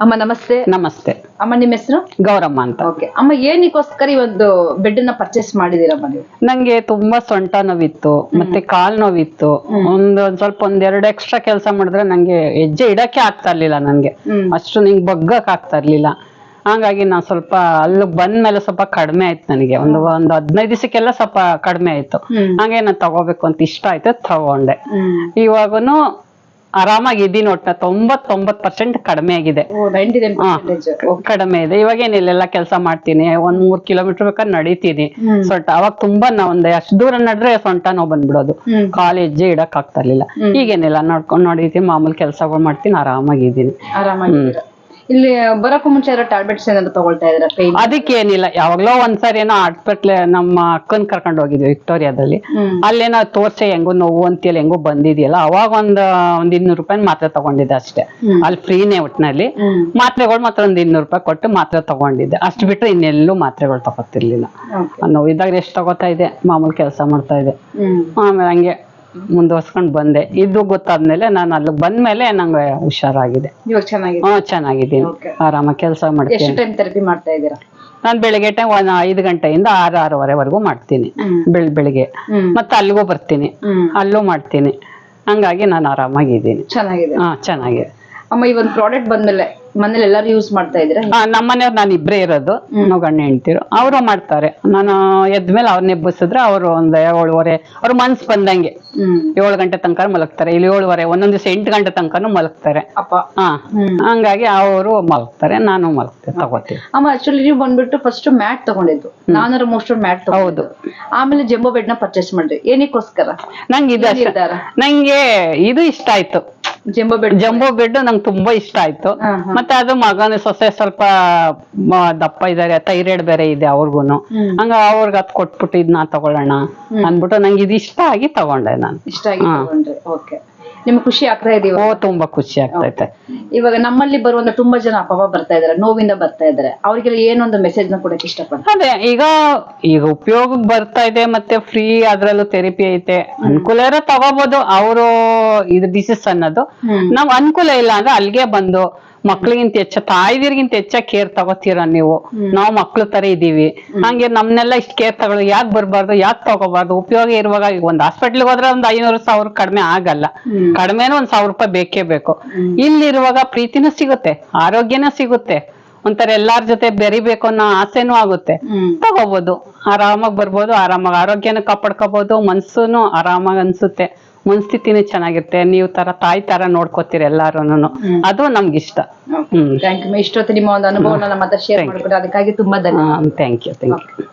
ಅಮ್ಮ ನಮಸ್ತೆ. ನಮಸ್ತೆ. ಅಮ್ಮ ನಿಮ್ಮ ಹೆಸರು? ಗೌರಮ್ಮ ಅಂತ. ಓಕೆ. ಅಮ್ಮ ಏನಕ್ಕೋಸ್ಕರ ಈ ಒಂದು ಬೆಡ್ನ ಪರ್ಚೇಸ್ ಮಾಡಿದೀರಮ್ಮ ನೀವು? ನಂಗೆ ತುಂಬಾ ಸೊಂಟ ನೋವಿತ್ತು ಮತ್ತೆ ಕಾಲ್ ನೋವಿತ್ತು. ಒಂದ್ ಒಂದ್ ಸ್ವಲ್ಪ ಒಂದೆರಡು ಎಕ್ಸ್ಟ್ರಾ ಕೆಲಸ ಮಾಡಿದ್ರೆ ನಂಗೆ ಹೆಜ್ಜೆ ಇಡಕ್ಕೆ ಆಗ್ತಾ ಇರ್ಲಿಲ್ಲ ನಂಗೆ. ಅಷ್ಟು ನಿಂಗ್ ಬಗ್ಗಕ್ ಆಗ್ತಾ ಇರ್ಲಿಲ್ಲ. ಹಂಗಾಗಿ ನಾನ್ ಸ್ವಲ್ಪ ಅಲ್ಲಿ ಬಂದ್ಮೇಲೆ ಸ್ವಲ್ಪ ಕಡಿಮೆ ಆಯ್ತು ನನಗೆ. ಒಂದು ಒಂದು ಹದಿನೈದು ದಿವಸಕ್ಕೆಲ್ಲ ಸ್ವಲ್ಪ ಕಡಿಮೆ ಆಯ್ತು. ಹಂಗೆ ನಾನ್ ತಗೋಬೇಕು ಅಂತ ಇಷ್ಟ ಆಯ್ತು ತಗೊಂಡೆ. ಹ್ಮ್. ಇವಾಗನು ಆರಾಮಾಗಿದ್ದೀನಿ ಒಟ್ಟ. ತೊಂಬತ್ತೊಂಬತ್ ಪರ್ಸೆಂಟ್ ಕಡಿಮೆ ಆಗಿದೆ. ಹಾ. ಕಡಿಮೆ ಇದೆ. ಇವಾಗ ಏನಿಲ್ಲ ಕೆಲಸ ಮಾಡ್ತೀನಿ. ಒಂದ್ ಮೂರ್ ಕಿಲೋಮೀಟರ್ ಬೇಕಾದ್ರೆ ನಡೀತೀನಿ. ಸೊಂಟ ಅವಾಗ ತುಂಬಾ ನಾ ಒಂದ್ ಅಷ್ಟು ದೂರ ನಡ್ರೆ ಸೊಂಟ ನೋವು ಬಂದ್ಬಿಡೋದು. ಹ್ಮ್. ಕಾಲ್ ಹೆಜ್ಜೆ ಇಡಕ್ ಆಗ್ತಾ ಇರ್ಲಿಲ್ಲ. ಈಗೇನಿಲ್ಲ ನೋಡ್ಕೊಂಡ್ ನಡೀತೀನಿ ಮಾಮೂಲಿ ಕೆಲಸಗಳು ಮಾಡ್ತೀನಿ ಆರಾಮಾಗಿದ್ದೀನಿ ಆರಾಮಾಗಿದ್ದೀರಾ? ಇಲ್ಲಿ ಬರೋಕ್ಕೂ ಮುಂಚೆ ಯಾರೋ ಟ್ಯಾಬ್ಲೆಟ್ಸ್ ಏನಾದ್ರು ತಗೊಳ್ತಾ ಇದ್ರ ಪೇನ್ ಅದಕ್ಕೇನಿಲ್ಲ ಯಾವಾಗ್ಲೋ ಒಂದ್ಸರಿ ಏನೋ ಹಾಸ್ಪಿಟ್ಲ್ ನಮ್ಮ ಅಕ್ಕನ್ ಕರ್ಕೊಂಡು ಹೋಗಿದ್ವಿ ವಿಕ್ಟೋರಿಯಾದಲ್ಲಿ. ಅಲ್ಲೇನೋ ತೋರ್ಸೆ ಹೆಂಗೋ ನೋವು ಅಂತೇಳಿ ಹೆಂಗೋ ಬಂದಿದೆಯಲ್ಲ? ಅವಾಗ ಒಂದ್ ಒಂದ್ ಇನ್ನೂರು ರೂಪಾಯಿ ಮಾತ್ರೆ ತಗೊಂಡಿದ್ದೆ ಅಷ್ಟೇ. ಅಲ್ಲಿ ಫ್ರೀನೇ ಒಟ್ಟಿನಲ್ಲಿ ಮಾತ್ರೆಗಳು ಮಾತ್ರ ಒಂದ್ ಇನ್ನೂರು ರೂಪಾಯಿ ಕೊಟ್ಟು ಮಾತ್ರೆ ತಗೊಂಡಿದ್ದೆ. ಅಷ್ಟು ಬಿಟ್ರೆ ಇನ್ನೆಲ್ಲೂ ಮಾತ್ರೆಗಳು ತಗೋತಿರ್ಲಿಲ್ಲ. ನೋವಿದಾಗ ನೋವಿದ್ದಾಗ ಎಷ್ಟು ತಗೋತಾ ಇದೆ ಮಾಮೂಲಿ ಕೆಲಸ ಮಾಡ್ತಾ ಇದೆ ಆಮೇಲೆ ಹಂಗೆ ಮುಂದುವರ್ಸ್ಕೊಂಡ್ ಬಂದೆ. ಇದು ಗೊತ್ತಾದ್ಮೇಲೆ ನಾನು ಅಲ್ಲಿ ಬಂದ್ಮೇಲೆ ನಂಗೆ ಹುಷಾರಾಗಿದೆ. ಇವಾಗ ಚೆನ್ನಾಗಿದೆ? ಹ್ಮ್ ಚೆನ್ನಾಗಿದ್ದೀನಿ. ಆರಾಮ ಆರಾಮಾಗಿ ಕೆಲಸ ಎಷ್ಟು ಮಾಡ್ತೀನಿ ಟೈಮ್ ಥೆರಪಿ ಮಾಡ್ತಾ ಇದ್ದೀರಾ? ನಾನು ಬೆಳಿಗ್ಗೆ ಟೈಮ್ ಒಂದ್ ಐದು ಗಂಟೆಯಿಂದ ಆರು ಆರೂವರೆವರೆಗೂ ಮಾಡ್ತೀನಿ. ಹ್ಮ್. ಬೆಳ್ ಬೆಳಿಗ್ಗೆ. ಹ್ಮ್. ಮತ್ತೆ ಅಲ್ಲಿಗೂ ಬರ್ತೀನಿ. ಹ್ಮ್. ಅಲ್ಲೂ ಮಾಡ್ತೀನಿ. ಹಂಗಾಗಿ ನಾನು ಆರಾಮಾಗಿದ್ದೀನಿ. ಚೆನ್ನಾಗಿದೆ. ಹಾ ಚೆನ್ನಾಗಿದೆ. ಅಮ್ಮ ಈ ಒಂದು ಪ್ರಾಡಕ್ಟ್ ಬಂದ್ಮೇಲೆ ಮನೇಲಿ ಎಲ್ಲರೂ ಯೂಸ್ ಮಾಡ್ತಾ ಇದ್ರೆ ನಮ್ಮನೆಯವ್ರು ನಾನು ಇಬ್ಬರೇ ಇರೋದು. ನಾವು ಗಂಡ ಹೆಂಡ್ತಿರು ಅವರು ಮಾಡ್ತಾರೆ. ನಾನು ಎದ್ಮೇಲೆ ಅವ್ರನ್ನ ಎಬ್ಬಿಸಿದ್ರೆ ಅವರು ಒಂದು ಏಳುವರೆ ಅವ್ರ ಮನ್ಸ್ ಬಂದಂಗೆ. ಏಳು ಗಂಟೆ ತನಕ ಮಲಗ್ತಾರೆ. ಇಲ್ಲಿ ಏಳುವರೆ ಒಂದೊಂದ್ ದಿವಸ ಎಂಟು ಗಂಟೆ ತನಕನೂ ಮಲಗ್ತಾರೆ. ಅಪ್ಪ. ಹಾ. ಹಂಗಾಗಿ ಅವರು ಮಲಗ್ತಾರೆ ನಾನು ಮಲಗ್ತೇನೆ ತಗೋತೀನಿ. ಅಮ್ಮ ಆಕ್ಚುಲಿ ನೀವು ಬಂದ್ಬಿಟ್ಟು ಫಸ್ಟ್ ಮ್ಯಾಟ್ ತಗೊಂಡಿದ್ದು. ನಾನು ಮೋಸ್ಟ್ ಮ್ಯಾಟ್ ಹೌದು. ಆಮೇಲೆ ಜಂಬೋ ಬೆಡ್ನ ಪರ್ಚೇಸ್ ಮಾಡ್ರಿ ಏನಕ್ಕೋಸ್ಕರ? ನಂಗೆ ಇದು ಅಷ್ಟೇ. ನಂಗೆ ಇದು ಇಷ್ಟ ಆಯ್ತು. ಜಂಬೋ ಬೆಡ್ ಜಂಬೋ ಬೆಡ್ ನಂಗೆ ತುಂಬಾ ಇಷ್ಟ ಆಯ್ತು. ಹಾ, ಹಾ. ಮತ್ತೆ ಅದು ಮಗನ ಸೊಸೆ ಸ್ವಲ್ಪ ಮ- ದಪ್ಪ ಇದಾರೆ ಥೈರಾಯ್ಡ್ ಬೇರೆ ಇದೆ ಅವ್ರಿಗೂನು. ಹಂಗ ಅವ್ರಿಗೆ ಅದ್ ಕೊಟ್ಬಿಟ್ಟು ಇದನ್ನ ತಗೊಳ್ಳೋಣ ಅಂದ್ಬಿಟ್ಟು ನಂಗೆ ಇದು ಇಷ್ಟ ಆಗಿ ತಗೊಂಡೆ ನಾನು. ಇಷ್ಟ ಆಗಿ ತಗೊಂಡ್ರಿ ಓಕೆ. ನಿಮ್ಗೆ ಖುಷಿ ಆಗ್ತಾ ಇದೀವ? ಓ ತುಂಬಾ ಖುಷಿ ಆಗ್ತೈತೆ ಇವಾಗ ನಮ್ಮಲ್ಲಿ ಬರುವಂತ ತುಂಬಾ ಜನ ಅಪಾಪ ಬರ್ತಾ ಇದಾರೆ ನೋವಿಂದ ಬರ್ತಾ ಇದಾರೆ. ಅವ್ರಿಗೆಲ್ಲ ಏನೊಂದು ಮೆಸೇಜ್ನ ಕೊಡಕ್ಕೆ ಇಷ್ಟಪಡ್ತಾರೆ? ಅದೇ ಈಗ ಈಗ ಉಪಯೋಗಕ್ಕೆ ಬರ್ತಾ ಇದೆ ಮತ್ತೆ ಫ್ರೀ ಅದ್ರಲ್ಲೂ ಥೆರಪಿ ಐತೆ. ಅನುಕೂಲ ಇರೋ ತಗೋಬಹುದು ಅವರು ಇದು ಡಿಸೀಸ್ ಅನ್ನೋದು. ಹ್ಮ್. ನಾವ್ ಅನುಕೂಲ ಇಲ್ಲ ಅಂದ್ರೆ ಅಲ್ಲಿಗೆ ಬಂದು ಮಕ್ಳಿಗಿಂತ ಹೆಚ್ಚ ತಾಯ್ದಿರ್ಗಿಂತ ಹೆಚ್ಚ ಕೇರ್ ತಗೋತೀರ ನೀವು. ನಾವು ಮಕ್ಳು ತರ ಇದೀವಿ. ಹಂಗೆ ನಮ್ನೆಲ್ಲ ಇಷ್ಟ ಕೇರ್ ತಗೊಳ್ಳೋದು ಯಾಕೆ ಬರಬಾರ್ದು ಯಾಕೆ ತಗೋಬಾರ್ದು ಉಪಯೋಗ ಇರುವಾಗ ಈಗ ಒಂದ್ ಹಾಸ್ಪಿಟ್ಲ್ಗೆ ಹೋದ್ರೆ ಒಂದ್ ಐನೂರು ಸಾವಿರ ಕಡಿಮೆ ಆಗಲ್ಲ. ಕಡಿಮೆನೂ ಒಂದ್ ಸಾವಿರ ರೂಪಾಯಿ ಬೇಕೇ ಬೇಕು. ಇಲ್ಲಿರುವಾಗ ಪ್ರೀತಿನೂ ಸಿಗುತ್ತೆ ಆರೋಗ್ಯನೂ ಸಿಗುತ್ತೆ. ಒಂಥರ ಎಲ್ಲಾರ ಜೊತೆ ಬೆರಿಬೇಕು ಅನ್ನೋ ಆಸೆನೂ ಆಗುತ್ತೆ. ತಗೋಬಹುದು ಆರಾಮಾಗಿ ಬರ್ಬೋದು ಆರಾಮಾಗಿ ಆರೋಗ್ಯನ ಕಾಪಾಡ್ಕೋಬಹುದು ಮನ್ಸುನು ಆರಾಮಾಗಿ ಅನ್ಸುತ್ತೆ. ಮನ್ಸ್ಥಿತಿನೂ ಚೆನ್ನಾಗಿರುತ್ತೆ. ನೀವು ತರ ತಾಯಿ ತರ ನೋಡ್ಕೋತೀರಿ ಎಲ್ಲಾರು ಅದು ನಮ್ಗಿಷ್ಟ ಹ್ಮ್. ಥ್ಯಾಂಕ್ ಯು ಇಷ್ಟೊತ್ತು ನಿಮ್ಮ ಒಂದು ಅನುಭವನ ನಮ್ಮ ಹತ್ರ ಶೇರ್ ಮಾಡ್ಬಿಟ್ಟು ಅದಕ್ಕಾಗಿ ತುಂಬಾ ಧನ್ಯವಾದ. Thank you thank you